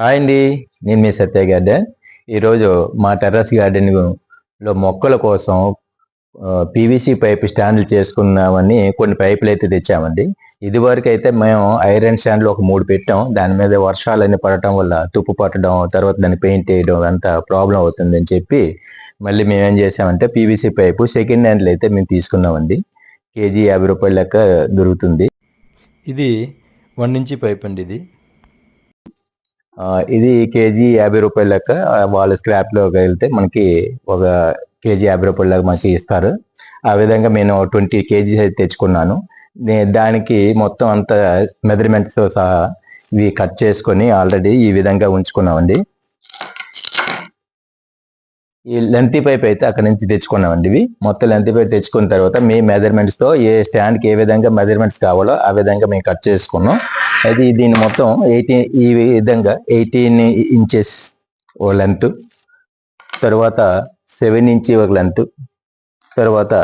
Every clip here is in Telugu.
హాయ్ అండి నేను మీ సత్య గార్డెన్. ఈరోజు మా టెర్రస్ గార్డెన్లో మొక్కల కోసం పీవీసీ పైప్ స్టాండ్లు చేసుకున్నామని కొన్ని పైపులు అయితే తెచ్చామండి. ఇదివరకు అయితే మేము ఐరన్ స్టాండ్లు ఒక మూడు పెట్టాం. దాని మీద వర్షాలన్నీ పడటం వల్ల తుప్పు పట్టడం తర్వాత దాన్ని పెయింట్ వేయడం అంతా ప్రాబ్లం అవుతుందని చెప్పి మళ్ళీ మేము ఏం చేసామంటే పీవీసీ పైపు సెకండ్ హ్యాండ్లు అయితే మేము తీసుకున్నామండి. కేజీ యాభై రూపాయల లెక్క దొరుకుతుంది. ఇది వన్ ఇంచి పైప్ అండి ఇది. ఇది కేజీ యాభై రూపాయల లెక్క వాళ్ళు వాళ్ళ స్క్రాప్లో వెళ్తే మనకి ఒక కేజీ యాభై రూపాయల లెక్క మనకి ఇస్తారు. ఆ విధంగా నేను ట్వంటీ కేజీస్ అయితే తెచ్చుకున్నాను. దానికి మొత్తం అంత మెజర్మెంట్స్ సహా ఇవి కట్ చేసుకొని ఆల్రెడీ ఈ విధంగా ఉంచుకున్నామండి. ఈ లెంత్ పైప్ అయితే అక్కడ నుంచి తెచ్చుకున్నామండి ఇవి. మొత్తం లెంత్ పైప్ తెచ్చుకున్న తర్వాత మీ మెజర్మెంట్స్తో ఏ స్టాండ్కి ఏ విధంగా మెజర్మెంట్స్ కావాలో ఆ విధంగా మేము కట్ చేసుకున్నాం. అయితే దీన్ని మొత్తం ఎయిటీన్ ఈ విధంగా ఎయిటీన్ ఇంచెస్ ఓ లెంత్ తర్వాత సెవెన్ ఇంచి ఒక లెంత్ తర్వాత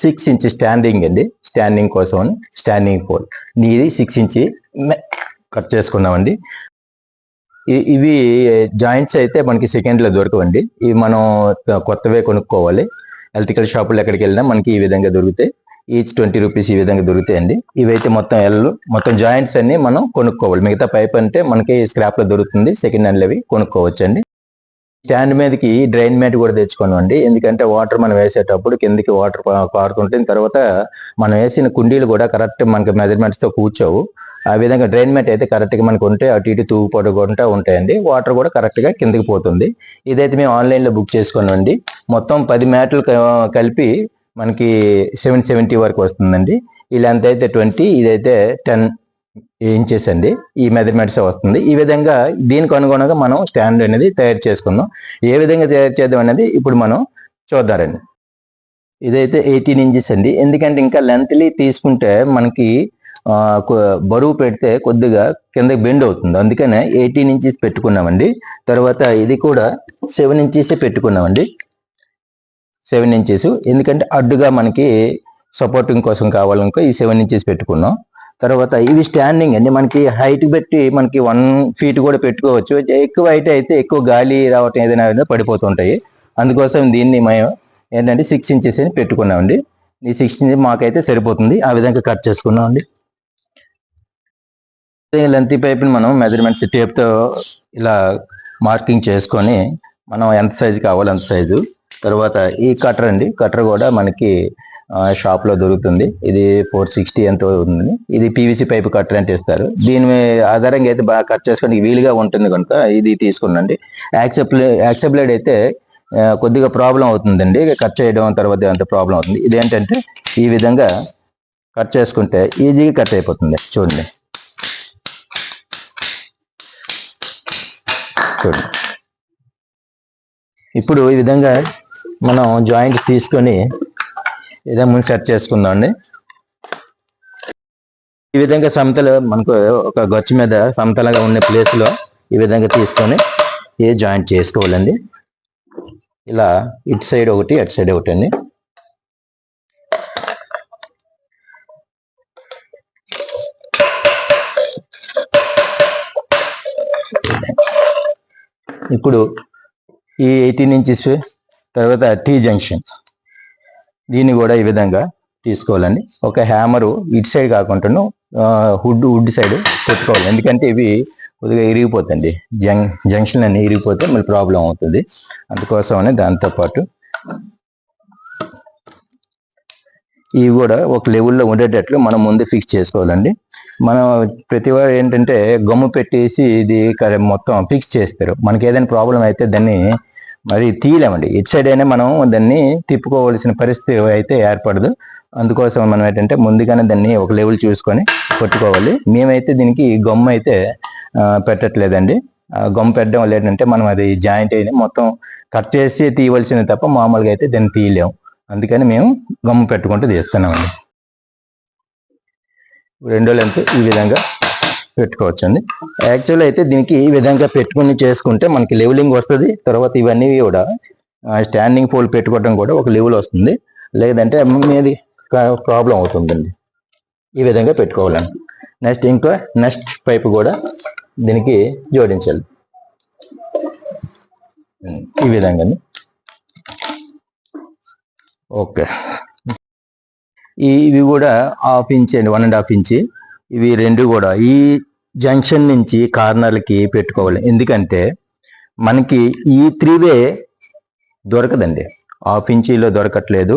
సిక్స్ ఇంచ్ స్టాండింగ్ అండి. స్టాండింగ్ కోసం స్టాండింగ్ పోల్ ఇది సిక్స్ ఇంచి కట్ చేసుకున్నామండి. ఇవి జాయింట్స్ అయితే మనకి సెకండ్లో దొరకవండి. ఇవి మనం కొత్తవే కొనుక్కోవాలి. ఎలక్ట్రికల్ షాపులు ఎక్కడికి వెళ్ళినా మనకి ఈ విధంగా దొరుకుతాయి. ఈచ్ ట్వంటీ రూపీస్ ఈ విధంగా దొరుకుతాయండి. ఇవైతే మొత్తం ఎల్లు మొత్తం జాయింట్స్ అన్ని మనం కొనుక్కోవాలి. మిగతా పైప్ అంటే మనకి స్క్రాప్లో దొరుకుతుంది. సెకండ్ హ్యాండ్ అవి కొనుక్కోవచ్చు అండి స్టాండ్ మీదకి డ్రైన్ మ్యాట్ కూడా తెచ్చుకోనండి ఎందుకంటే వాటర్ మనం వేసేటప్పుడు కిందకి వాటర్ పారుతుంటే తర్వాత మనం వేసిన కుండీలు కూడా కరెక్ట్ మనకి మెజర్మెంట్స్తో కూర్చోవు. ఆ విధంగా డ్రైన్ మ్యాట్ అయితే కరెక్ట్గా మనకు ఉంటే అటు ఇటు తూగు పడుకుంటా ఉంటాయండి. వాటర్ కూడా కరెక్ట్గా కిందకి పోతుంది. ఇదైతే మేము ఆన్లైన్లో బుక్ చేసుకున్నామండి. మొత్తం పది మ్యాట్లు కలిపి మనకి సెవెన్ సెవెంటీ వరకు వస్తుందండి. ఈ లెంత్ అయితే ట్వంటీ ఇదైతే టెన్ ఇంచెస్ అండి. ఈ మెజర్మెంట్స్ వస్తుంది. ఈ విధంగా దీనికి అనుగుణంగా మనం స్టాండ్ అనేది తయారు చేసుకుందాం. ఏ విధంగా తయారు చేద్దాం అనేది ఇప్పుడు మనం చూద్దారండి ఇదైతే ఎయిటీన్ ఇంచెస్ అండి. ఎందుకంటే ఇంకా లెంత్లీ తీసుకుంటే మనకి బరువు పెడితే కొద్దిగా కిందకి బెండ్ అవుతుంది. అందుకనే ఎయిటీన్ ఇంచెస్ పెట్టుకున్నామండి. తర్వాత ఇది కూడా సెవెన్ ఇంచెస్ పెట్టుకున్నామండి. Seven inches. ఎందుకంటే అడ్డుగా మనకి సపోర్టింగ్ కోసం కావాలనుకో ఈ సెవెన్ ఇంచెస్ పెట్టుకున్నాం. తర్వాత ఇవి స్టాండింగ్ అండి. మనకి హైట్ పెట్టి మనకి వన్ ఫీట్ కూడా పెట్టుకోవచ్చు. ఎక్కువ హైట్ అయితే ఎక్కువ గాలి రావటం ఏదైనా పడిపోతుంటాయి. అందుకోసం దీన్ని మేము ఏంటంటే సిక్స్ ఇంచెస్ అని పెట్టుకున్నామండి. ఈ సిక్స్ ఇంచెస్ మాకైతే సరిపోతుంది. ఆ విధంగా కట్ చేసుకున్నామండి. లెంత్ పైప్ని మనం మెజర్మెంట్స్ టేప్తో ఇలా మార్కింగ్ చేసుకొని మనం ఎంత సైజు కావాలో అంత సైజు తర్వాత ఈ కటర్ అండి. కటర్ కూడా మనకి షాప్లో షాప్లో దొరుకుతుంది. ఇది ఫోర్ సిక్స్టీ ఎంతో ఉంది ఇది పీవీసీ పైప్ కట్టర్ అంటే ఇస్తారు దీని ఆధారంగా అయితే బాగా కట్ చేసుకోవడానికి వీలుగా ఉంటుంది కనుక ఇది తీసుకున్నండి యాక్సెప్లే యాక్సెప్లేడ్ అయితే కొద్దిగా ప్రాబ్లం అవుతుందండి. కట్ చేయడం తర్వాత అంత ప్రాబ్లం అవుతుంది. ఇదేంటంటే ఈ విధంగా కట్ చేసుకుంటే ఈజీగా కట్ అయిపోతుంది. చూడండి. చూడండి ఇప్పుడు ఈ విధంగా మనం జాయింట్ తీసుకొని ఇదే ముందు సెట్ చేసుకుందాం అండి. ఈ విధంగా సమతలు మనకు ఒక గచ్చు మీద సమతలగా ఉండే ప్లేస్లో ఈ విధంగా తీసుకొని ఏ జాయింట్ చేసుకోవాలండి? ఇలా ఇటు సైడ్ ఒకటి అటు సైడ్ ఒకటి అండి. ఇప్పుడు ఈ ఎయిటీన్ ఇంచెస్ తర్వాత టీ జంక్షన్ దీన్ని కూడా ఈ విధంగా తీసుకోవాలండి. ఒక హ్యామరు ఇటు సైడ్ కాకుండా హుడ్ వుడ్ సైడ్ పెట్టుకోవాలి. ఎందుకంటే ఇవి కొద్దిగా ఇరిగిపోతుంది జంక్ జంక్షన్ అన్ని ఇరిగిపోతే మళ్ళీ ప్రాబ్లం అవుతుంది. అందుకోసమని దాంతోపాటు ఇవి కూడా ఒక లెవెల్లో ఉండేటట్లు మనం ముందు ఫిక్స్ చేసుకోవాలండి. మనం ప్రతి ఏంటంటే గమ్ము పెట్టేసి ఇది మొత్తం ఫిక్స్ చేస్తారు. మనకి ఏదైనా ప్రాబ్లం అయితే దాన్ని మరి తీయలేమండి. ఇటు సైడ్ అయినా మనం దాన్ని తిప్పుకోవాల్సిన పరిస్థితి అయితే ఏర్పడదు. అందుకోసం మనం ఏంటంటే ముందుగానే దాన్ని ఒక లెవెల్ చూసుకొని కొట్టుకోవాలి. మేమైతే దీనికి గమ్ము అయితే పెట్టట్లేదండి. గమ్ము పెట్టడం లేదంటే మనం అది జాయింట్ అయిన మొత్తం కట్ చేసి తీయవలసింది తప్ప మామూలుగా అయితే దాన్ని తీయలేము అందుకని మేము గమ్ము పెట్టుకుంటూ తీస్తున్నామండి రెండో లెంత్ ఈ విధంగా పెట్టుకోవచ్చు అండి యాక్చువల్ అయితే దీనికి ఈ విధంగా పెట్టుకుని చేసుకుంటే మనకి లెవెలింగ్ వస్తుంది. తర్వాత ఇవన్నీ కూడా స్టాండింగ్ పోల్ పెట్టుకోవడం కూడా ఒక లెవెల్ వస్తుంది. లేదంటే మీది ప్రాబ్లం అవుతుందండి. ఈ విధంగా పెట్టుకోవాలండి. నెక్స్ట్ ఇంకా నెక్స్ట్ పైప్ కూడా దీనికి జోడించాలి. ఈ విధంగా ఓకే. ఈ ఇవి కూడా హాఫ్ ఇంచ్ అండి వన్ అండ్ హాఫ్ ఇంచ్. ఇవి రెండు కూడా. ఈ జంక్షన్ నుంచి కార్నర్లకి పెట్టుకోవాలి. ఎందుకంటే మనకి ఈ త్రీ వే దొరకదండి. హాఫ్ ఇంచీలో దొరకట్లేదు.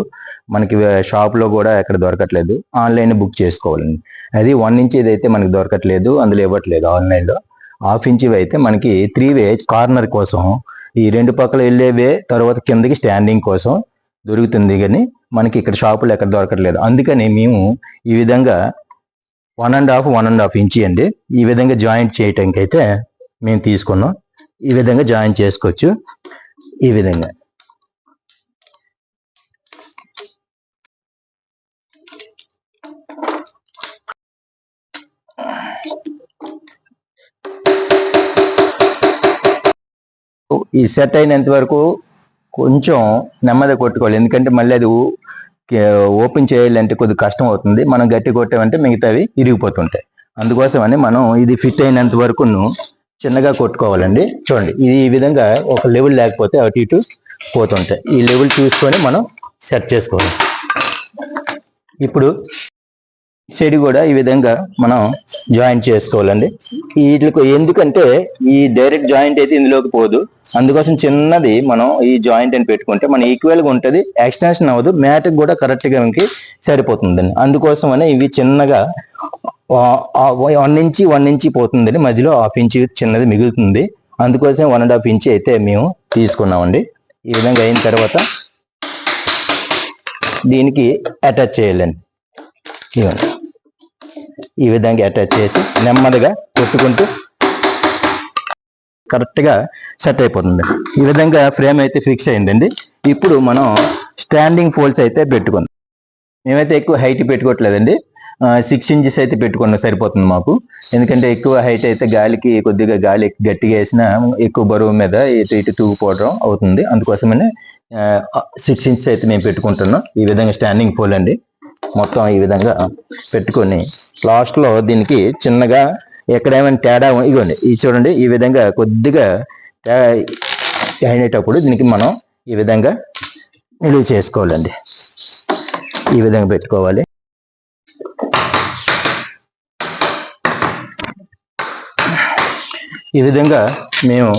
మనకి షాప్లో కూడా ఎక్కడ దొరకట్లేదు. ఆన్లైన్ బుక్ చేసుకోవాలండి. అది వన్ ఇంచ్ అయితే మనకి దొరకట్లేదు అందులో ఇవ్వట్లేదు ఆన్లైన్లో. హాఫ్ ఇంచ్ అయితే మనకి త్రీ వే కార్నర్ కోసం ఈ రెండు పక్కల వెళ్ళేవే తర్వాత కిందకి స్టాండింగ్ కోసం దొరుకుతుంది కానీ మనకి ఇక్కడ షాపులు ఎక్కడ దొరకట్లేదు. అందుకని మేము ఈ విధంగా one and half one and half inch అండి. ఈ విధంగా జాయింట్ చేయటానికి అయితే మేము తీసుకున్నాం. ఈ విధంగా జాయిన్ చేసుకోవచ్చు. ఈ విధంగా. ఈ సెట్ అయినంత వరకు కొంచెం నెమ్మది కొట్టుకోవాలి. ఎందుకంటే మళ్ళీ అది ఓపెన్ చేయాలంటే కొద్దిగా కష్టం అవుతుంది. మనం గట్టి కొట్టామంటే మిగతావి ఇరిగిపోతుంటాయి. అందుకోసమని మనం ఇది ఫిట్ అయినంత వరకు చిన్నగా కొట్టుకోవాలండి. చూడండి ఇది ఈ విధంగా ఒక లెవెల్ లేకపోతే అటు ఇటు పోతుంటాయి. ఈ లెవెల్ చూసుకొని మనం సెట్ చేసుకోవాలి. ఇప్పుడు సైడ్ కూడా ఈ విధంగా మనం జాయింట్ చేసుకోవాలండి. వీటికి ఎందుకంటే ఈ డైరెక్ట్ జాయింట్ అయితే ఇందులోకి పోదు. అందుకోసం చిన్నది మనం ఈ జాయింట్ అని పెట్టుకుంటే మన ఈక్వల్గా ఉంటుంది ఎక్స్టెన్షన్ అవ్వదు మ్యాట్ కూడా కరెక్ట్గా మనకి సరిపోతుందండి. అందుకోసమనే ఇవి చిన్నగా వన్ ఇంచి వన్ ఇంచి పోతుందండి. మధ్యలో హాఫ్ ఇంచి చిన్నది మిగులుతుంది. అందుకోసం వన్ అండ్ హాఫ్ ఇంచి అయితే మేము తీసుకున్నామండి. ఈ విధంగా అయిన తర్వాత దీనికి అటాచ్ చేయాలండి. ఇవ్వండి ఈ విధంగా అటాచ్ చేసి నెమ్మదిగా కొట్టుకుంటూ కరెక్ట్గా సెట్ అయిపోతుంది. ఈ విధంగా ఫ్రేమ్ అయితే ఫిక్స్ అయిందండి. ఇప్పుడు మనం స్టాండింగ్ ఫోల్స్ అయితే పెట్టుకుందాం. మేమైతే ఎక్కువ హైట్ పెట్టుకోవట్లేదండి. సిక్స్ ఇంచెస్ అయితే పెట్టుకున్న సరిపోతుంది మాకు. ఎందుకంటే ఎక్కువ హైట్ అయితే గాలికి కొద్దిగా గాలి గట్టిగా వేసినా ఎక్కువ బరువు మీద ఇటు ఇటు తూగిపోవడం అవుతుంది. అందుకోసమనే సిక్స్ ఇంచెస్ అయితే మేము పెట్టుకుంటున్నాం. ఈ విధంగా స్టాండింగ్ పోల్ అండి. మొత్తం ఈ విధంగా పెట్టుకొని లాస్ట్లో దీనికి చిన్నగా ఎక్కడేమైనా తేడా ఇవ్వండి ఇగోండి ఇది చూడండి ఈ విధంగా కొద్దిగా అయినేటప్పుడు అయినటప్పుడు దీనికి మనం ఈ విధంగా నిలువ చేసుకోవాలండి. ఈ విధంగా పెట్టుకోవాలి. ఈ విధంగా మేము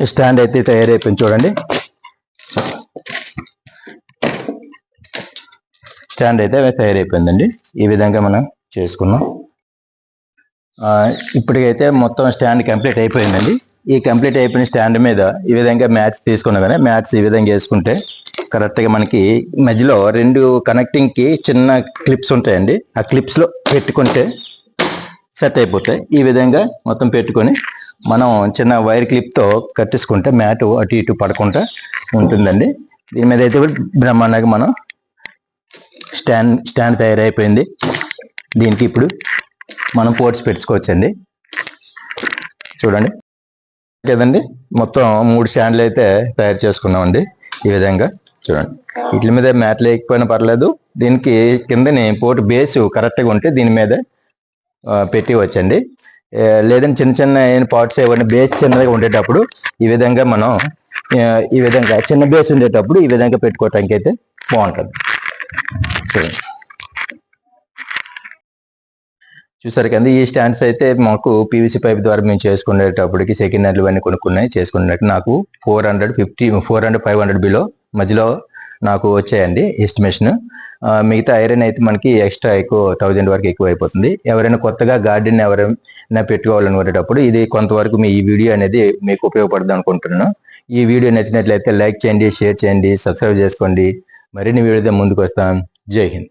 స్టాండ్ అయితే తయారైపోయింది చూడండి. స్టాండ్ అయితే తయారైపోయిందండి. ఈ విధంగా మనం చేసుకున్నాం. ఇప్పటికైతే మొత్తం స్టాండ్ కంప్లీట్ అయిపోయిందండి. ఈ కంప్లీట్ అయిపోయిన స్టాండ్ మీద ఈ విధంగా మ్యాట్స్ తీసుకున్నాం కానీ మ్యాట్స్ ఈ విధంగా వేసుకుంటే కరెక్ట్గా మనకి మధ్యలో రెండు కనెక్టింగ్కి చిన్న క్లిప్స్ ఉంటాయండి. ఆ క్లిప్స్లో పెట్టుకుంటే సెట్ అయిపోతాయి. ఈ విధంగా మొత్తం పెట్టుకొని మనం చిన్న వైర్ క్లిప్తో కట్టేసుకుంటే మ్యాట్ అటు ఇటు పడకుండా ఉంటుందండి. దీని మీద అయితే కూడా బ్రహ్మాండంగా మనం స్టాండ్ స్టాండ్ తయారైపోయింది. దీనికి ఇప్పుడు మనం పోర్ట్స్ పెట్టుకోవచ్చండి. చూడండి. కదండి మొత్తం మూడు స్టాండ్లు అయితే తయారు చేసుకున్నామండి ఈ విధంగా. చూడండి. వీటి మీద మ్యాట్ లేకపోయినా పర్లేదు. దీనికి కిందని పోర్ట్ బేస్ కరెక్ట్గా ఉంటే దీని మీద పెట్టివచ్చండి పెట్టి వచ్చండి లేదంటే చిన్న చిన్న పార్ట్స్ ఏమైనా బేస్ చిన్నగా ఉండేటప్పుడు ఈ విధంగా మనం ఈ విధంగా చిన్న బేస్ ఉండేటప్పుడు ఈ విధంగా పెట్టుకోవటానికి అయితే బాగుంటుంది. చూడండి. చూసారు కదా ఈ స్టాండ్స్ అయితే మాకు పీవీసీ పైప్ ద్వారా మేము చేసుకునేటప్పటికి సెకండ్ హ్యాండ్లు అన్నీ కొనుక్కున్నాయి చేసుకున్నట్టు నాకు four hundred fifty four hundred five hundred below మధ్యలో నాకు వచ్చాయండి ఎస్టిమేషన్ మిగతా ఐరన్ అయితే మనకి ఎక్స్ట్రా ఎక్కువ థౌజండ్ వరకు ఎక్కువ అయిపోతుంది ఎవరైనా కొత్తగా గార్డెన్ ఎవరైనా పెట్టుకోవాలనుకునేటప్పుడు ఇది కొంతవరకు మీ ఈ వీడియో అనేది మీకు ఉపయోగపడదాం అనుకుంటున్నాను. ఈ వీడియో నచ్చినట్లయితే లైక్ చేయండి షేర్ చేయండి సబ్స్క్రైబ్ చేసుకోండి. మరిన్ని వీడియోతో ముందుకు వస్తాం. జై హింద్.